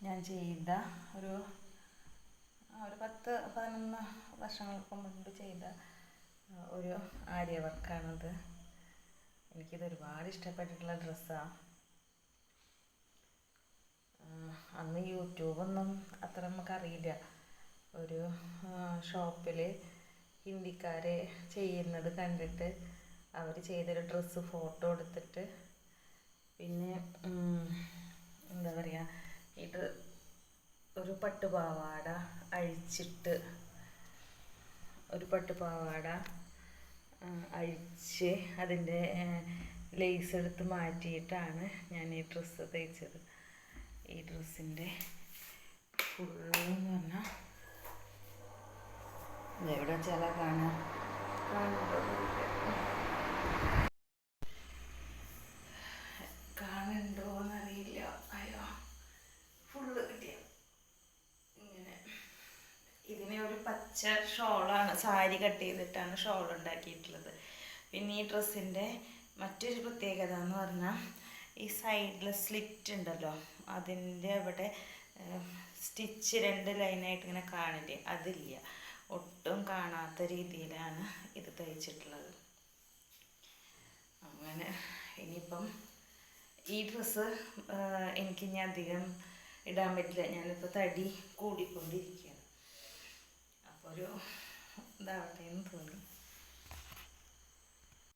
ഞാൻ ചെയ്ത ഒരു ഒരു പത്ത് പതിനൊന്ന് വർഷങ്ങൾക്ക് മുൻപ് ചെയ്ത ഒരു ആര്യ വർക്കാണിത്. എനിക്കിത് ഒരുപാട് ഇഷ്ടപ്പെട്ടിട്ടുള്ള ഡ്രസ്സാണ് അന്ന് യൂട്യൂബൊന്നും അത്ര നമുക്കറിയില്ല. ഒരു ഷോപ്പിൽ ഹിന്ദിക്കാരെ ചെയ്യുന്നത് കണ്ടിട്ട് അവർ ചെയ്തൊരു ഡ്രസ്സ് ഫോട്ടോ എടുത്തിട്ട് പിന്നെ ഒരു പട്ടുപാവാട അഴിച്ചിട്ട് ഒരു പട്ടുപാവാട അഴിച്ച് അതിന്റെ ലേസ് എടുത്ത് മാറ്റിയിട്ടാണ് ഞാൻ ഈ ഡ്രസ്സ് തയ്ച്ചത്. ഈ ഡ്രസ്സിന്റെ ഫുള്ളെന്ന് പറഞ്ഞാൽ എവിടെ ചില കാണാൻ കാണുന്നുണ്ടോ പച്ച ഷോളാണ് സാരി കട്ട് ചെയ്തിട്ടാണ് ഷോൾ ഉണ്ടാക്കിയിട്ടുള്ളത്. പിന്നെ ഈ ഡ്രസ്സിന്റെ മറ്റൊരു പ്രത്യേകത എന്ന് പറഞ്ഞാൽ ഈ സൈഡിൽ സ്ലിറ്റ് ഉണ്ടല്ലോ അതിന്റെ അവിടെ സ്റ്റിച്ച് രണ്ട് ലൈനായിട്ട് ഇങ്ങനെ കാണില്ലേ അതില്ല. ഒട്ടും കാണാത്ത രീതിയിലാണ് ഇത് തയ്ച്ചിട്ടുള്ളത്. അങ്ങനെ ഇനിയിപ്പം ഈ ഡ്രസ്സ് എനിക്ക് ഇനി അധികം ഇടാൻ പറ്റില്ല. ഞാനിപ്പോൾ തടി കൂടിക്കൊണ്ടിരിക്കുകയാണ്. അപ്പോൾ ഒരു ഇതാവട്ടെ എന്ന് തോന്നി